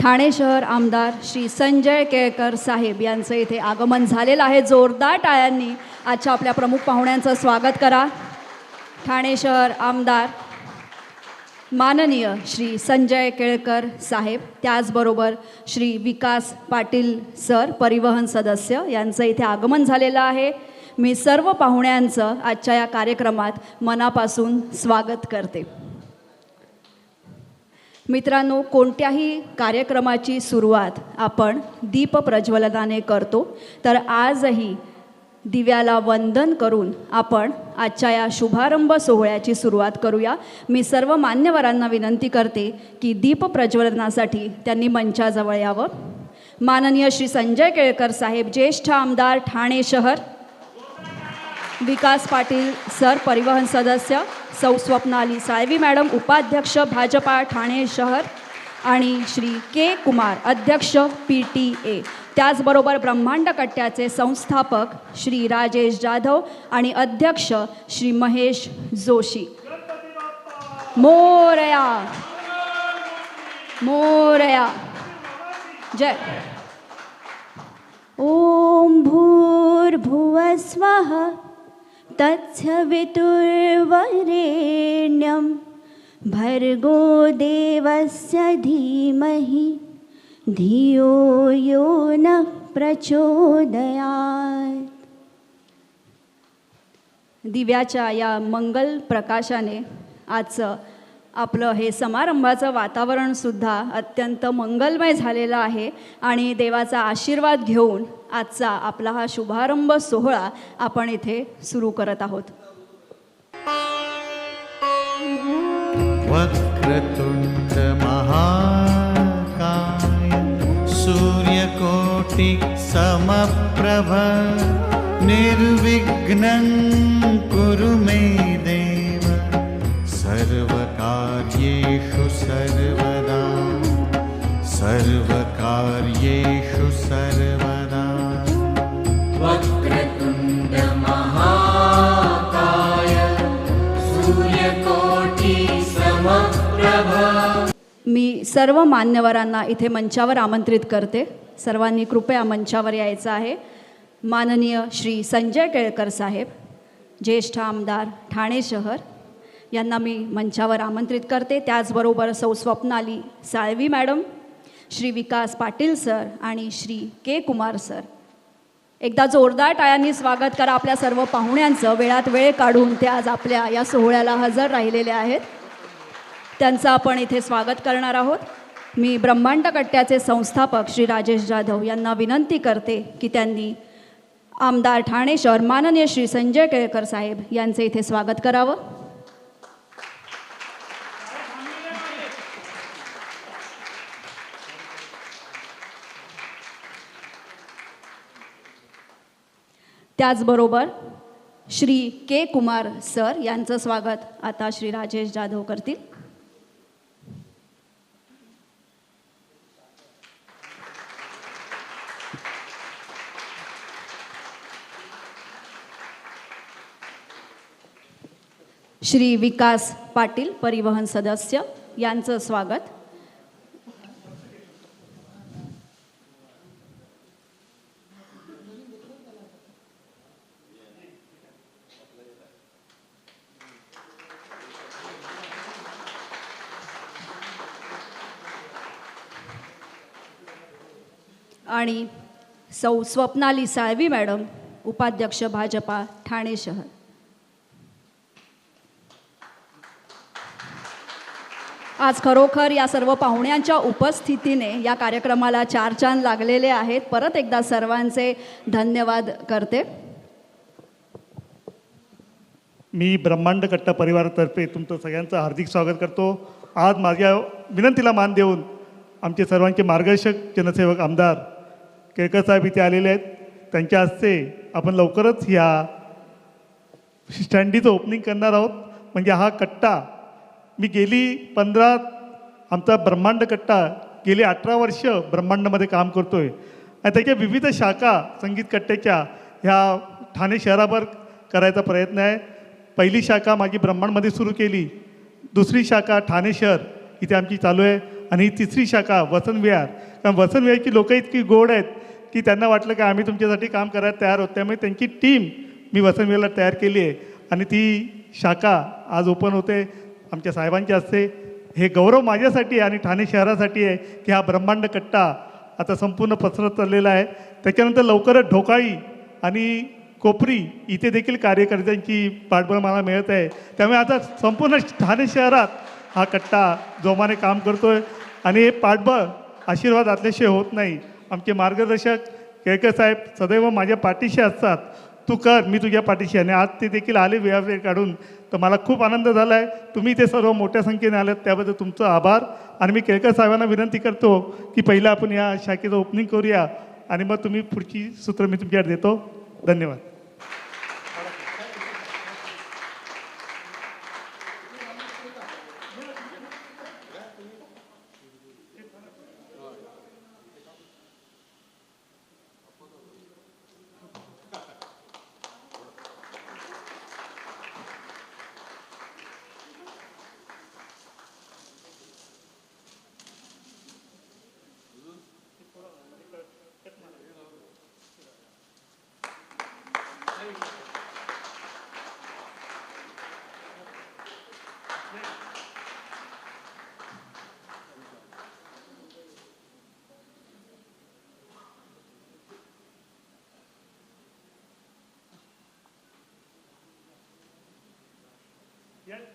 ठाणे शहर आमदार श्री संजय केळकर साहेब यांचं इथे आगमन झालेलं आहे. जोरदार टाळ्यांनी आजच्या आपल्या प्रमुख पाहुण्यांचं स्वागत करा. ठाणे शहर आमदार माननीय श्री संजय केळकर साहेब त्याचबरोबर श्री विकास पाटील सर परिवहन सदस्य यांचं इथे आगमन झालेलं आहे. मी सर्व पाहुण्यांचं आजच्या या कार्यक्रमात मनापासून स्वागत करते. मित्रांनो कोणत्याही कार्यक्रमाची सुरुवात आपण दीप प्रज्वलनाने करतो तर आजही दिव्याला वंदन करून आपण आजच्या या शुभारंभ सोहळ्याची सुरुवात करूया. मी सर्व मान्यवरांना विनंती करते की दीप प्रज्वलनासाठी त्यांनी मंचाजवळ यावं. माननीय श्री संजय केळकर साहेब ज्येष्ठ आमदार ठाणे शहर विकास पाटील सर परिवहन सदस्य सौ स्वप्नाली साळवी मॅडम उपाध्यक्ष भाजपा ठाणे शहर आणि श्री के कुमार अध्यक्ष पी टी ए. त्याचबरोबर ब्रह्मांड कट्ट्याचे संस्थापक श्री राजेश जाधव आणि अध्यक्ष श्री महेश जोशी. मोरया! मोरया! जय! ओम भूर्भुवस्वः तत्सवितुर्वरेण्यं भर्गो देवस्य धीमहि धियो यो नः प्रचोदयात्। दिव्याच्या या मंगल प्रकाशाने आजचं आपलं हे समारंभाचं वातावरणसुद्धा अत्यंत मंगलमय झालेलं आहे आणि देवाचा आशीर्वाद घेऊन आजचा आपला हा शुभारंभ सोहळा आपण इथे सुरू करत आहोत. वक्रतुण्ड महाकाय सूर्यकोटि समप्रभ निर्विघ्नं कुरु मे देव सर्वकार्येषु सर्वदा। सर्वकार्येषु सर्वदा। मी सर्व मान्यवरांना इथे मंचावर आमंत्रित करते. सर्वांनी कृपया मंचावर यायचं आहे. माननीय श्री संजय केळकर साहेब ज्येष्ठ आमदार ठाणे शहर यांना मी मंचावर आमंत्रित करते. त्याचबरोबर सौ स्वप्नाली साळवी मॅडम श्री विकास पाटील सर आणि श्री के कुमार सर. एकदा जोरदार टाळ्यांनी स्वागत करा आपल्या सर्व पाहुण्यांचं. वेळात वेळ काढून ते आज आपल्या या सोहळ्याला हजर राहिलेले आहेत. त्यांचं आपण इथे स्वागत करणार आहोत. मी ब्रह्मांड कट्ट्याचे संस्थापक श्री राजेश जाधव यांना विनंती करते की त्यांनी आमदार ठाणे शहर माननीय श्री संजय केळकर साहेब यांचे इथे स्वागत करावं. त्याचबरोबर श्री के कुमार सर यांचं स्वागत आता श्री राजेश जाधव करतील. श्री विकास पाटील परिवहन सदस्य यांचं स्वागत. आणि सौ स्वप्नाली साळवी मॅडम उपाध्यक्ष भाजपा ठाणे शहर. आज खरोखर या सर्व पाहुण्यांच्या उपस्थितीने या कार्यक्रमाला चार चांद लागलेले आहेत. परत एकदा सर्वांचे धन्यवाद करते. मी ब्रह्मांड कट्टा परिवारातर्फे तुमचं सगळ्यांचं हार्दिक स्वागत करतो. आज माझ्या विनंतीला मान देऊन आमचे सर्वांचे मार्गदर्शक जनसेवक आमदार केळकर साहेब इथे आलेले आहेत. त्यांच्या हस्ते आपण लवकरच ह्या स्टँडीचं ओपनिंग करणार आहोत. म्हणजे हा कट्टा मी गेली पंधरा आमचा ब्रह्मांड कट्टा गेली अठरा वर्ष ब्रह्मांडमध्ये काम करतो आहे आणि त्याच्या विविध शाखा संगीत कट्ट्याच्या ह्या ठाणे शहराभर करायचा प्रयत्न आहे. पहिली शाखा माझी ब्रह्मांडमध्ये सुरू केली. दुसरी शाखा ठाणे शहर इथे आमची चालू आहे. आणि ही तिसरी शाखा वसंत विहार. कारण वसंत विहारची लोकं इतकी गोड आहेत. की त्यांना वाटलं की आम्ही तुमच्यासाठी काम करायला तयार होत त्यामुळे त्यांची टीम मी वसंत विहारला तयार केली आहे. आणि ती शाखा आज ओपन होते. आमच्या साहेबांची असते हे गौरव माझ्यासाठी आहे आणि ठाणे शहरासाठी आहे की हा ब्रह्मांड कट्टा आता संपूर्ण पसरत चाललेला आहे. त्याच्यानंतर लवकरच ढोकाळी आणि कोपरी इथे देखील कार्यकर्त्यांची पाठबळ मला मिळत आहे. त्यामुळे आता संपूर्ण ठाणे शहरात हा कट्टा जोमाने काम करतो आहे आणि हे पाठबळ आशीर्वाद असल्याशिवाय होत नाही. आमचे मार्गदर्शक केळकर साहेब सदैव माझ्या पाठीशी असतात. तू कर मी तुझ्या पाठीशी आणि आज ते देखील आले वेळ काढून. तर मला खूप आनंद झाला आहे तुम्ही ते सर्व मोठ्या संख्येने आलेत. त्याबद्दल तुमचं आभार. आणि मी केळकर साहेबांना विनंती करतो की पहिलं आपण या शाखेचं ओपनिंग करूया. आणि मग तुम्ही पुढची सूत्र मी तुमच्याकडे देतो. धन्यवाद.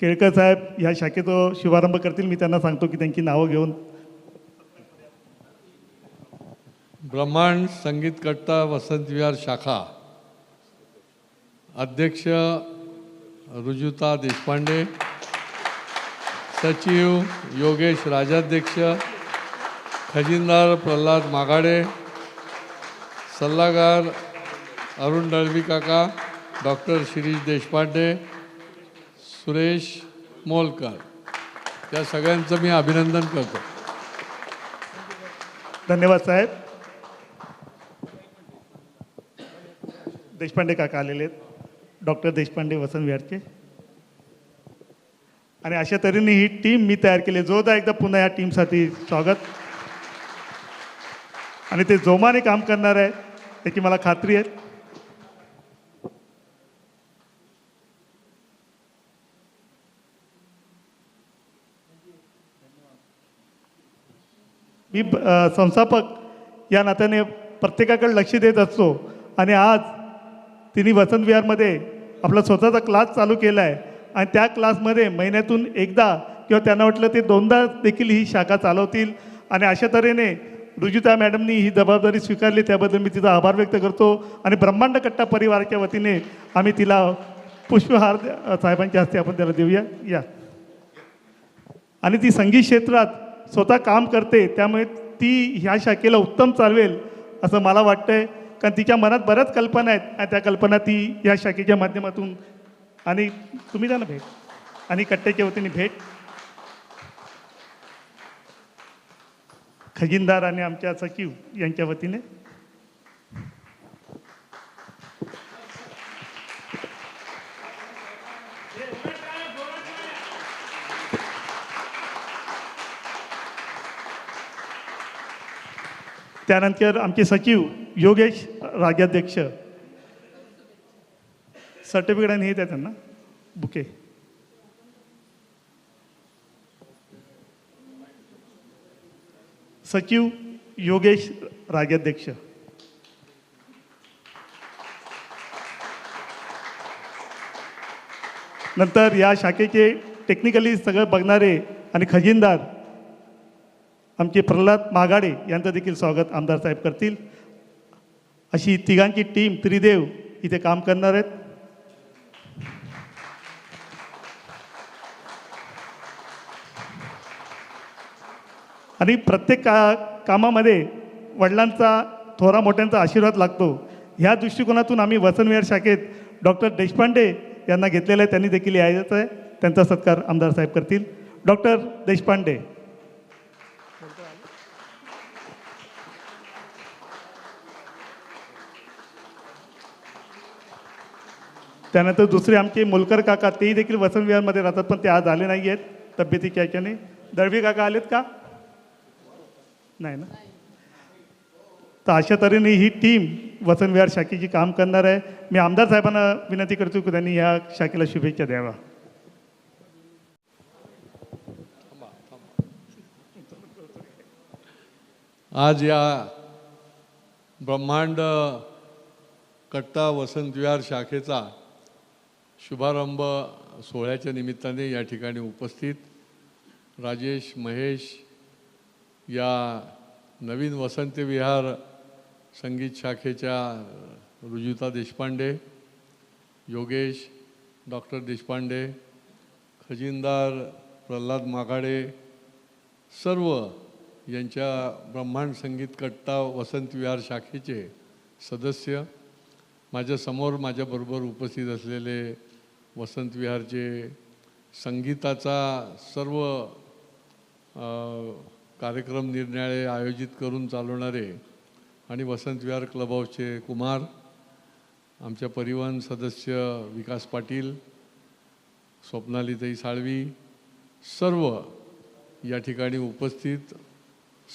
केळकर साहेब ह्या शाखेचा शुभारंभ करतील. मी त्यांना सांगतो की त्यांची नावं घेऊन. ब्रह्मांड संगीतकट्टा वसंतविहार वसंत विहार शाखा. अध्यक्ष रुजुता देशपांडे. सचिव योगेश राजाध्यक्ष. खजिनदार प्रल्हाद मागाडे सल्लागार अरुण दळवी काका. डॉक्टर शिरीष देशपांडे. सुरेश मोलकर. त्या सगळ्यांचं मी अभिनंदन करतो. धन्यवाद साहेब. देशपांडे काका आलेले आहेत. डॉक्टर देशपांडे वसंत विहारचे. आणि अशा तऱ्हेने ही टीम मी तयार केली. जोरदार एकदा पुन्हा या टीमसाठी स्वागत. आणि ते जोमाने काम करणार आहे त्याची मला खात्री आहे. मी संस्थापक या नात्याने प्रत्येकाकडे लक्ष देत असतो. आणि आज तिने वसंत विहारमध्ये आपला स्वतःचा क्लास चालू केला आहे आणि त्या क्लासमध्ये महिन्यातून एकदा किंवा त्यांना वाटलं ते दोनदा देखील ही शाखा चालवतील. आणि अशा तऱ्हेने रुजुता मॅडमनी ही जबाबदारी स्वीकारली. त्याबद्दल मी तिचा आभार व्यक्त करतो. आणि ब्रह्मांड कट्टा परिवाराच्या वतीने आम्ही तिला पुष्पहार साहेबांच्या हस्ते आपण त्याला देऊया. या. आणि ती संगीत क्षेत्रात स्वतः काम करते त्यामुळे ती ह्या शाखेला उत्तम चालवेल असं मला वाटतंय. कारण तिच्या मनात बऱ्याच कल्पना आहेत आणि त्या कल्पना ती या शाखेच्या माध्यमातून आणि तुम्ही द्या ना भेट. आणि कट्ट्याच्या वतीने भेट. खजिनदार आणि आमच्या सचिव यांच्या वतीने. त्यानंतर आमचे सचिव योगेश राज्याध्यक्ष सर्टिफिकेट आणि हे द्या त्यांना. बुके. सचिव योगेश राज्याध्यक्ष नंतर या शाखेचे टेक्निकली सगळं बघणारे आणि खजिनदार आमचे प्रल्हाद महागाडे यांचं देखील स्वागत आमदार साहेब करतील. अशी तिघांची टीम त्रिदेव इथे काम करणार आहेत. आणि प्रत्येक का कामामध्ये वडिलांचा थोरा मोठ्यांचा आशीर्वाद लागतो. ह्या दृष्टिकोनातून आम्ही वसनविहार शाखेत डॉक्टर देशपांडे यांना घेतलेलं आहे. त्यांनी देखील यायचं आहे. त्यांचा सत्कार आमदार साहेब करतील. डॉक्टर देशपांडे त्यानंतर दुसरे आमचे मोलकर काका तेही देखील वसंत विहारमध्ये राहतात पण ते आज आले नाही आहेत तब्येतीच्या याच्याने दळवी काका आलेत का? नाही ना? तर अशा तऱ्हेने ही टीम वसंत विहार शाखेची काम करणार आहे. मी आमदार साहेबांना विनंती करतो की त्यांनी या शाखेला शुभेच्छा द्यावा आज या ब्रह्मांड कट्टा वसंत विहार शाखेचा शुभारंभ सोहळ्याच्या निमित्ताने या ठिकाणी उपस्थित राजेश महेश या नवीन वसंत विहार संगीत शाखेच्या रुजुता देशपांडे योगेश डॉक्टर देशपांडे खजिनदार प्रल्हाद मागाडे सर्व यांच्या ब्रह्मांड संगीत कट्टा वसंत विहार शाखेचे सदस्य माझ्यासमोर माझ्याबरोबर उपस्थित असलेले वसंत विहारचे संगीताचा सर्व कार्यक्रम निर्णय आयोजित करून चालवणारे आणि वसंत विहार क्लब हाऊसचे कुमार आमच्या परिवहन सदस्य विकास पाटील स्वप्नालीताई साळवी सर्व या ठिकाणी उपस्थित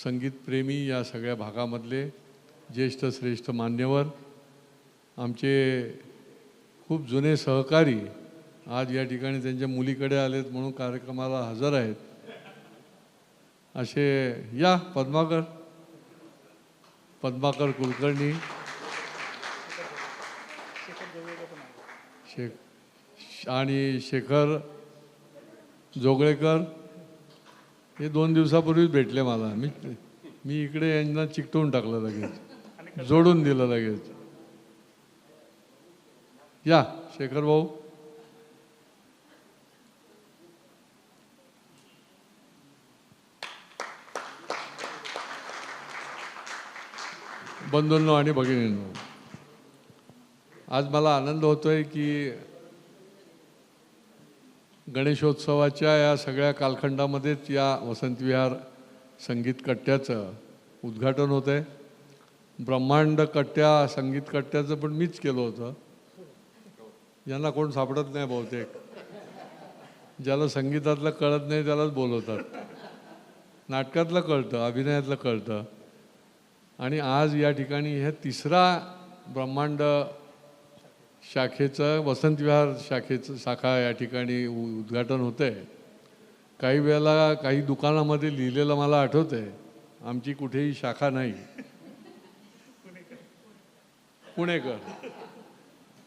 संगीतप्रेमी या सगळ्या भागामधले ज्येष्ठ श्रेष्ठ मान्यवर आमचे खूप जुने सहकारी आज या ठिकाणी त्यांच्या मुलीकडे आलेत म्हणून कार्यक्रमाला हजर आहेत. असे या पद्माकर. पद्माकर कुलकर्णी. शेख आणि शेखर जोगळेकर. हे दोन दिवसापूर्वीच भेटले मला. मी मी इकडे यांना चिकटवून टाकलं लगेच. जोडून दिलं लगेच. या शेखर भाऊ. बंधूंनो आणि भगिनींनो आज मला आनंद होतोय की गणेशोत्सवाच्या या सगळ्या कालखंडामध्येच या वसंतविहार संगीत कट्ट्याचं उद्घाटन होतं आहे ब्रह्मांड कट्ट्या संगीत कट्ट्याचं पण मीच केलं होतं. यांना कोण सापडत नाही बहुतेक. ज्याला संगीतातलं कळत नाही त्यालाच बोलवतात. नाटकातलं कळतं अभिनयातलं कळतं. आणि आज या ठिकाणी हे तिसरा ब्रह्मांड शाखेचं वसंत विहार शाखेचं शाखा या ठिकाणी उद्घाटन होतं आहे काही वेळेला काही दुकानामध्ये लिहिलेलं मला आठवत आहे आमची कुठेही शाखा नाही. पुणेकर.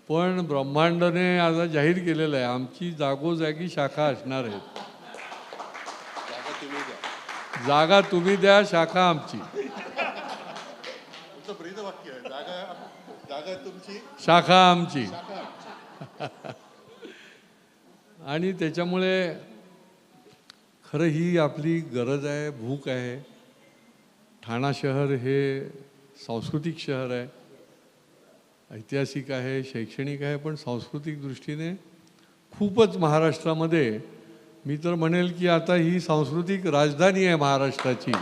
पण ब्रह्मांडने आता जाहीर केलेलं आहे आमची जागोजागी शाखा असणार आहेत. जागा तुम्ही द्या शाखा आमची. शाखा आमची. आणि त्याच्यामुळे खरं ही आपली गरज आहे भूक आहे. ठाणा शहर हे सांस्कृतिक शहर आहे. ऐतिहासिक आहे शैक्षणिक आहे पण सांस्कृतिक दृष्टीने खूपच महाराष्ट्रामध्ये मी तर म्हणेल की आता ही सांस्कृतिक राजधानी आहे महाराष्ट्राची.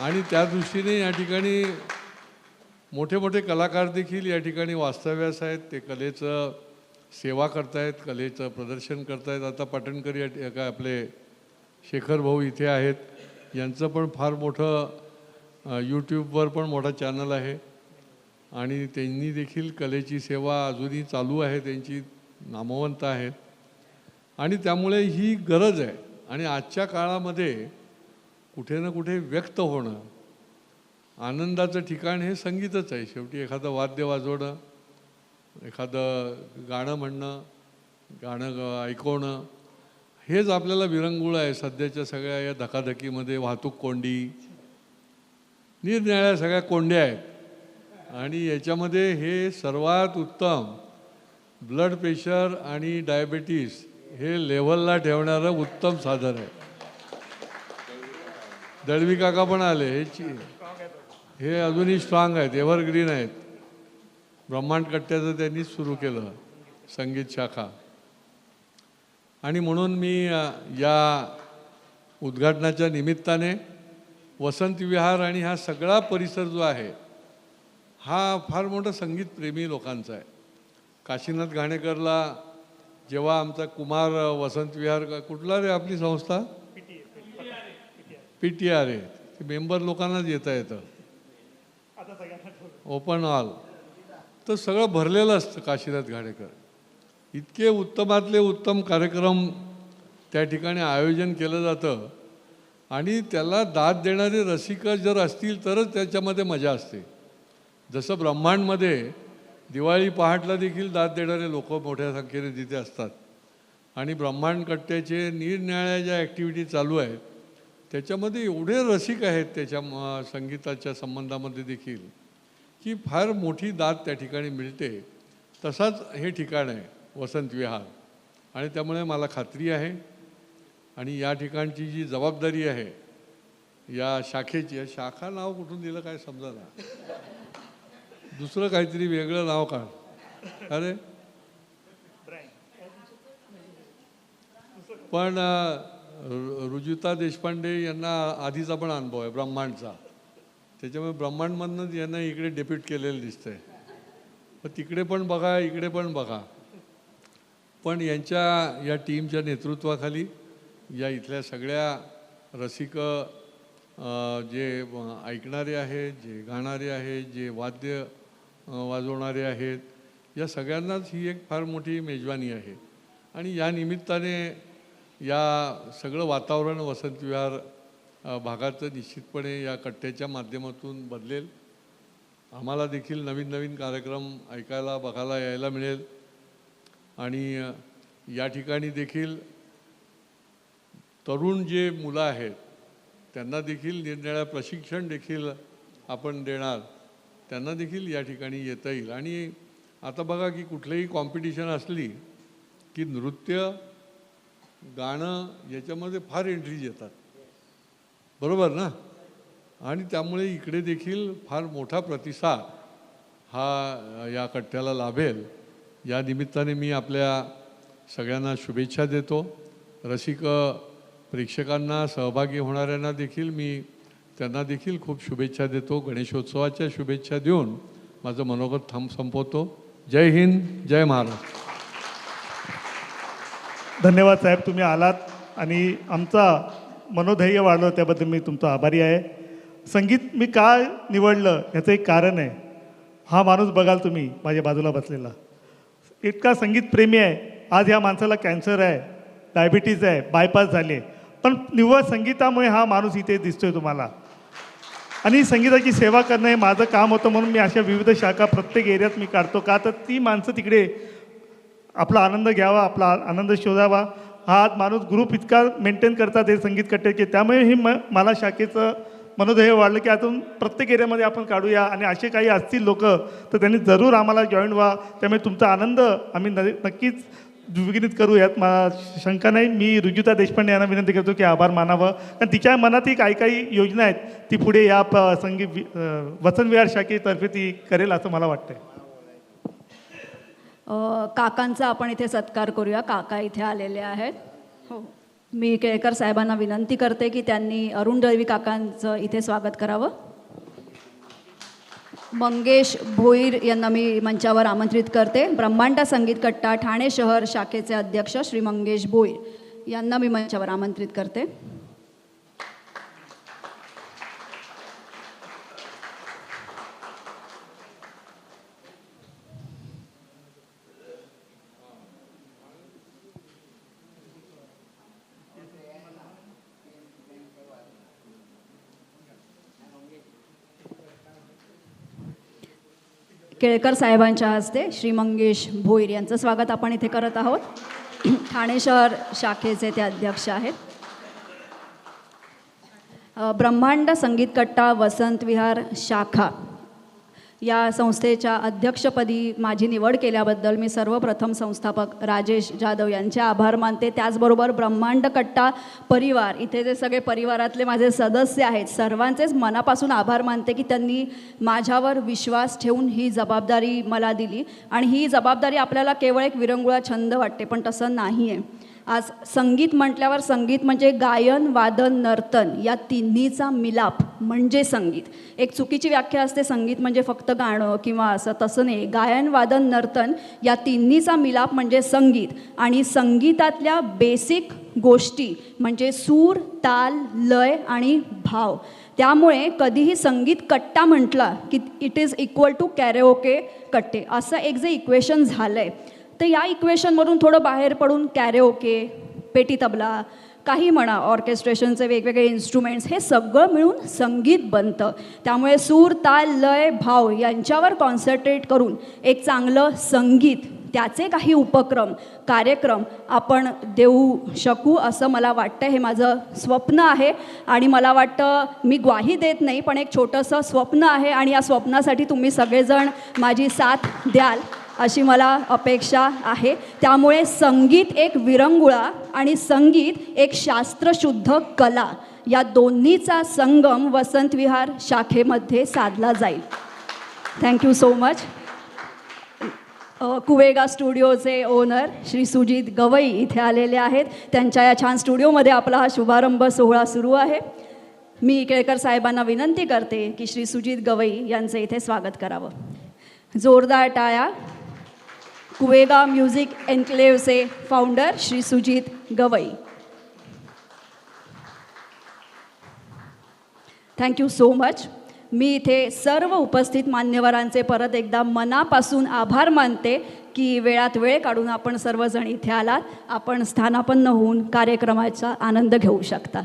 आणि त्या दृष्टीने या ठिकाणी मोठे मोठे कलाकार देखील या ठिकाणी वास्तव्यास आहेत ते कलेचं सेवा करतायत कलेचं प्रदर्शन करतायत. आता पाटणकर या काय आपले शेखर भाऊ इथे आहेत. यांचं पण फार मोठं यूट्यूबवर पण मोठा चॅनल आहे. आणि त्यांनी देखील कलेची सेवा अजूनही चालू आहे त्यांची नामवंत आहेत. आणि त्यामुळे ही गरज आहे. आणि आजच्या काळामध्ये कुठे ना कुठे व्यक्त होणं आनंदाचं ठिकाण हे संगीतच आहे. शेवटी एखादं वाद्य वाजवणं एखादं गाणं म्हणणं गाणं ग- ऐकवणं हेच आपल्याला विरंगुळ आहे. सध्याच्या सगळ्या या धकाधकीमध्ये वाहतूक कोंडी निरनिराळ्या सगळ्या कोंड्या आहेत. आणि याच्यामध्ये हे सर्वात उत्तम ब्लड प्रेशर आणि डायबेटीस हे लेव्हलला ठेवणारं उत्तम साधन आहे. दळवी काका पण आले हे ची हे अजूनही स्ट्रॉंग आहेत एव्हरग्रीन आहेत. ब्रह्मांड कट्ट्याचं त्यांनीच सुरू केलं संगीत शाखा. आणि म्हणून मी या उद्घाटनाच्या निमित्ताने वसंत विहार आणि हा सगळा परिसर जो आहे हा फार मोठा संगीतप्रेमी लोकांचा आहे. काशीनाथ घाणेकरला जेव्हा आमचा कुमार वसंत विहार कुठला रे आपली संस्था? पी टी आर आहे ते मेंबर लोकांनाच येता येतं. हो, ओपन ऑल तर सगळं भरलेलं असतं काशीनाथ घाडेकर इतके उत्तमातले उत्तम कार्यक्रम त्या ठिकाणी आयोजन केलं जातं. आणि त्याला दाद देणारे रसिक जर असतील तरच त्याच्यामध्ये मजा असते. जसं ब्रह्मांडमध्ये दिवाळी पहाटला देखील दाद देणारे लोक मोठ्या संख्येने तिथे असतात. आणि ब्रह्मांड कट्ट्याचे निरनिराळ्या ज्या ॲक्टिव्हिटी चालू आहेत त्याच्यामध्ये एवढे रसिक आहेत त्याच्या म- संगीताच्या संबंधामध्ये देखील की फार मोठी दाद त्या ठिकाणी मिळते. तसाच हे ठिकाण आहे वसंत विहार. आणि त्यामुळे मला खात्री आहे. आणि या ठिकाणची जी जबाबदारी आहे या शाखेची शाखा नाव कुठून दिलं काय समजा ना दुसरं काहीतरी वेगळं नाव काढ अरे? पण रुजुता देशपांडे यांना आधीचा पण अनुभव आहे ब्रह्मांडचा. त्याच्यामुळे ब्रह्मांडमधनंच यांना इकडे डेप्यूट केलेलं दिसतंय. मग तिकडे पण बघा इकडे पण बघा. पण यांच्या या टीमच्या नेतृत्वाखाली या इथल्या सगळ्या रसिक जे ऐकणारे आहेत जे गाणारे आहेत जे वाद्य वाजवणारे आहेत या सगळ्यांनाच ही एक फार मोठी मेजवानी आहे. आणि या निमित्ताने या सगळं वातावरण वसंतविहार भागाचं निश्चितपणे या कट्ट्याच्या माध्यमातून बदलेल. आम्हाला देखील नवीन नवीन कार्यक्रम ऐकायला बघायला यायला मिळेल. आणि या ठिकाणी देखील तरुण जे मुलं आहेत त्यांना देखील निरनिळ्या प्रशिक्षण देखील आपण देणार. त्यांना देखील या ठिकाणी येता येईल. आणि आता बघा की कुठलीही कॉम्पिटिशन असली की नृत्य गाणं याच्यामध्ये फार एंट्रीज येतात. बरोबर ना? आणि त्यामुळे इकडे देखील फार मोठा प्रतिसाद हा या कट्ट्याला लाभेल. या निमित्ताने मी आपल्या सगळ्यांना शुभेच्छा देतो. रसिक प्रेक्षकांना सहभागी होणाऱ्यांना देखील मी त्यांना देखील खूप शुभेच्छा देतो. गणेशोत्सवाच्या शुभेच्छा देऊन माझं मनोगत थांब संपवतो. जय हिंद जय महाराष्ट्र. धन्यवाद साहेब तुम्ही आलात आणि आमचा मनोधैर्य वाढलं त्याबद्दल मी तुमचा आभारी आहे. संगीत मी का निवडलं याचं एक कारण आहे. हा माणूस बघाल तुम्ही माझ्या बाजूला बसलेला. इतका संगीतप्रेमी आहे. आज ह्या माणसाला कॅन्सर आहे डायबिटीज आहे बायपास झाले. पण निव्वळ संगीतामुळे हा माणूस इथे दिसतोय तुम्हाला. आणि संगीताची सेवा करणं हे माझं काम होतं म्हणून मी अशा विविध शाखा प्रत्येक एरियात मी काढतो. का तर ती माणसं तिकडे आपला आनंद घ्यावा आपला आनंद शोधावा. हा आज माणूस ग्रुप इतका मेंटेन करतात हे संगीत कट्ट्याचे त्यामुळे हे म मला शाखेचं मनोधैर्य वाढलं की अजून प्रत्येक एरियामध्ये आपण काढूया. आणि असे काही असतील लोक तर त्यांनी जरूर आम्हाला जॉईन व्हा. त्यामुळे तुमचा आनंद आम्ही न नक्कीच द्विगुणित करू यात मला शंका नाही. मी रुजुता देशपांडे यांना विनंती करतो की आभार मानावं. कारण तिच्या मनातही काही काही योजना आहेत. ती पुढे या प संगीत वि- विहार शाखेतर्फे ती करेल असं मला वाटतं काकांचा आपण इथे सत्कार करूया. काका इथे आलेले आहेत. हो. मी केळकर साहेबांना विनंती करते की त्यांनी अरुण दळवी काकांचं इथे स्वागत करावं. मंगेश भोईर यांना मी मंचावर आमंत्रित करते. ब्रह्मांड संगीत कट्टा ठाणे शहर शाखेचे अध्यक्ष श्री मंगेश भोईर यांना मी मंचावर आमंत्रित करते. केळकर साहेबांच्या हस्ते श्री मंगेश भोईर यांचं स्वागत आपण इथे करत आहोत. ठाणे शहर शाखेचे ते अध्यक्ष आहेत. ब्रह्मांड संगीत कट्टा वसंत विहार शाखा. या संस्थेच्या अध्यक्षपदी माझी निवड केल्याबद्दल मी सर्वप्रथम संस्थापक राजेश जाधव यांचे आभार मानते. त्याचबरोबर ब्रह्मांड कट्टा परिवार इथे जे सगळे परिवारातले माझे सदस्य आहेत सर्वांचेच मनापासून आभार मानते की त्यांनी माझ्यावर विश्वास ठेवून ही जबाबदारी मला दिली. आणि ही जबाबदारी आपल्याला केवळ एक विरंगुळा छंद वाटते पण तसं नाही आहे आज संगीत म्हटल्यावर संगीत म्हणजे गायन वादन नर्तन या तिन्हीचा मिलाप म्हणजे संगीत. एक चुकीची व्याख्या असते संगीत म्हणजे फक्त गाणं किंवा असं तसं नाही. गायन वादन नर्तन या तिन्हीचा मिलाप म्हणजे संगीत. आणि संगीतातल्या बेसिक गोष्टी म्हणजे सूर ताल लय आणि भाव. त्यामुळे कधीही संगीत कट्टा म्हटला की it is equal to karaoke कट्टे. असं एक जे इक्वेशन झालं आहे तर या इक्वेशनमधून थोडं बाहेर पडून कॅरेओके पेटी तबला काही म्हणा ऑर्केस्ट्रेशनचे वेगवेगळे इन्स्ट्रुमेंट्स हे सगळं मिळून संगीत बनतं. त्यामुळे सूर ताल लय भाव यांच्यावर कॉन्सन्ट्रेट करून एक चांगलं संगीत त्याचे काही उपक्रम कार्यक्रम आपण देऊ शकू असं मला वाटतं. हे माझं स्वप्न आहे आणि मला वाटतं मी ग्वाही देत नाही पण एक छोटंसं स्वप्न आहे आणि या स्वप्नासाठी तुम्ही सगळेजण माझी साथ द्याल. अशी मला अपेक्षा आहे. त्यामुळे संगीत एक विरंगुळा आणि संगीत एक शास्त्रशुद्ध कला. या दोन्हीचा संगम वसंतविहार शाखेमध्ये साधला जाईल. थँक्यू सो मच कुवेगा स्टुडिओचे ओनर श्री सुजित गवई इथे आलेले आहेत. त्यांच्या या छान स्टुडिओमध्ये आपला हा शुभारंभ सोहळा सुरू आहे. मी केळकर साहेबांना विनंती करते की श्री सुजित गवई यांचं इथे स्वागत करावं. जोरदार टाळ्या. कुवेगा music एन्क्लेव्हचे founder Shri Sujit Gawai. Thank you so much मी इथे सर्व उपस्थित मान्यवरांचे परत एकदा मनापासून आभार मानते की वेळात वेळ काढून आपण सर्वजण इथे आलात. आपण स्थानापन्न होऊन कार्यक्रमाचा आनंद घेऊ शकता.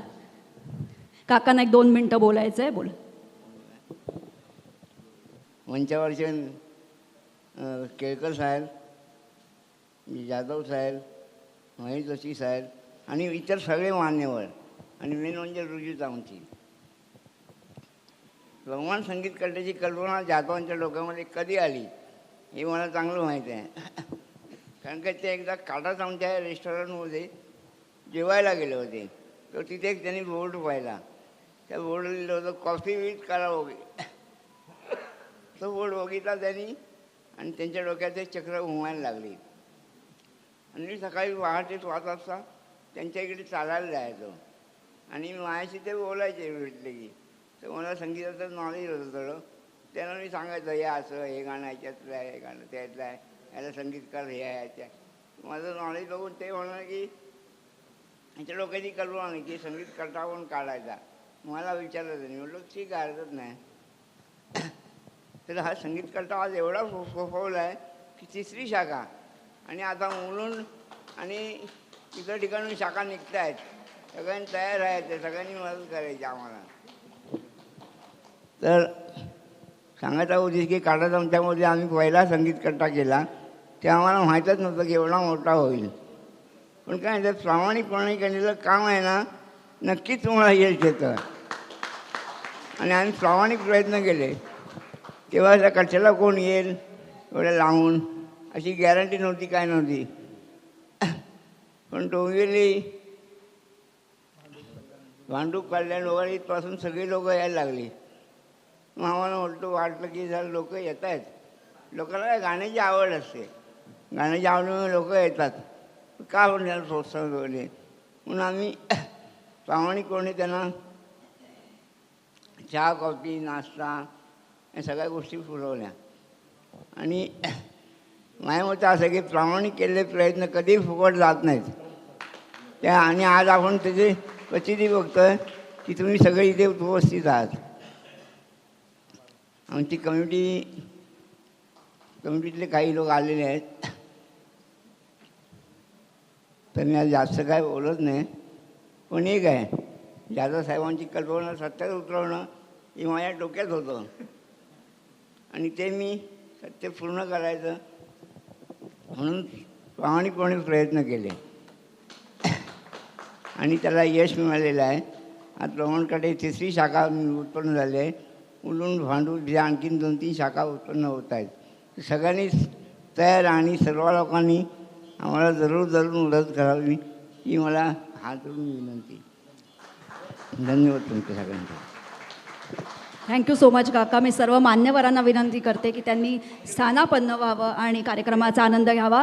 काकांना एक दोन मिनटं बोलायचं आहे बोल मंचावरचे केळकर साहेब जाधव साहेब महेश जोशी साहेब आणि इतर सगळे मान्यवर आणि मेन म्हणजे रुजू चामची भगवान संगीत करण्याची कल्पना जाधवांच्या डोक्यामध्ये कधी आली हे मला चांगलं माहीत आहे. कारण का ते एकदा काटाच आमच्या रेस्टॉरंटमध्ये जेवायला गेले होते. तर तिथे एक त्यांनी बोर्ड पाहिला. त्या बोर्ड लिहिलं होतं कॉफी विथ कराओगे तो बोर्ड बघितला त्यांनी आणि त्यांच्या डोक्याचे चक्र घुमायला लागली. आणि मी सकाळी पहाटे वाच वाजता त्यांच्या इकडे चालायला जायचो. आणि माझ्याशी ते बोलायचे भेटले की तर मला संगीताचं नॉलेज होतं थोडं. त्यांना मी सांगायचं या असं हे गाणं याच्यातलं आहे हे गाणं त्यातलं आहे. याला संगीतकार हे आहे याच्या माझं नॉलेज बघून ते म्हणणं की यांच्या डोक्याची कल्पना नाही की संगीत करता पण काढायचा. मला विचारलं त्यांनी म्हटलं ठीक आहे हरकत नाही. तर हा संगीतकर्ता आज एवढा फो फोफवला आहे की तिसरी शाखा. आणि आता मुलून आणि इतर ठिकाणून शाखा निघत आहेत सगळ्यांनी तयार आहेत ते सगळ्यांनी मदत करायची आम्हाला. तर सांगायचा होती की काढत चमच्यामध्ये आम्ही पहिला संगीतकट्टा केला ते आम्हाला माहीतच नव्हतं की एवढा मोठा होईल. पण काय तर प्रामाणिकपणे केलेलं काम आहे ना नक्कीच तुम्हाला यश येतं आणि आम्ही प्रामाणिक प्रयत्न केले. तेव्हा त्या कट्ट्याला कोण येईल एवढ्या लावून अशी गॅरंटी नव्हती काय नव्हती? पण डोंबिवली भांडूप कल्याण वगैरे इथपासून सगळी लोक यायला लागली. मग आम्हाला वाटलं की जर लोक येत आहेत लोकांना गाण्याची आवड असते. गाण्याची आवडीमुळे लोक येतात. का आपण प्रोत्साहन वगैरे म्हणून आम्ही प्रामाणिकपणे त्यांना चहा कॉफी नाश्ता या सगळ्या गोष्टी पुरवल्या. आणि माझ्या मतं असं की प्रामाणिक केलेले प्रयत्न कधी फुकट जात नाहीत. त्या आणि आज आपण त्याची प्रचिती बघतोय की तुम्ही सगळे इथे उपस्थित आहात. आमची कम्युनिटी कमिटीतले काही लोक आलेले आहेत. तर मी आज जास्त काय बोलत नाही. पण एक आहे जाधव साहेबांची कल्पना सत्यात उतरवणं हे माझ्या डोक्यात होतं. आणि ते मी सत्य पूर्ण करायचं म्हणून प्रामाणिकपणे प्रयत्न केले. आणि त्याला यश मिळालेलं आहे. आज प्रमाणकडे तिसरी शाखा उत्पन्न झाली. आहे उलून भांडून जे आणखीन दोन तीन शाखा उत्पन्न होत आहेत. सगळ्यांनी तयार आणि सर्व लोकांनी आम्हाला जरूर जरूर मदत करावी ही मला हात विनंती. धन्यवाद तुमच्या सगळ्यांचा. थँक्यू सो मच काका. मी सर्व मान्यवरांना विनंती करते की त्यांनी स्थानापन्न व्हावं आणि कार्यक्रमाचा आनंद घ्यावा.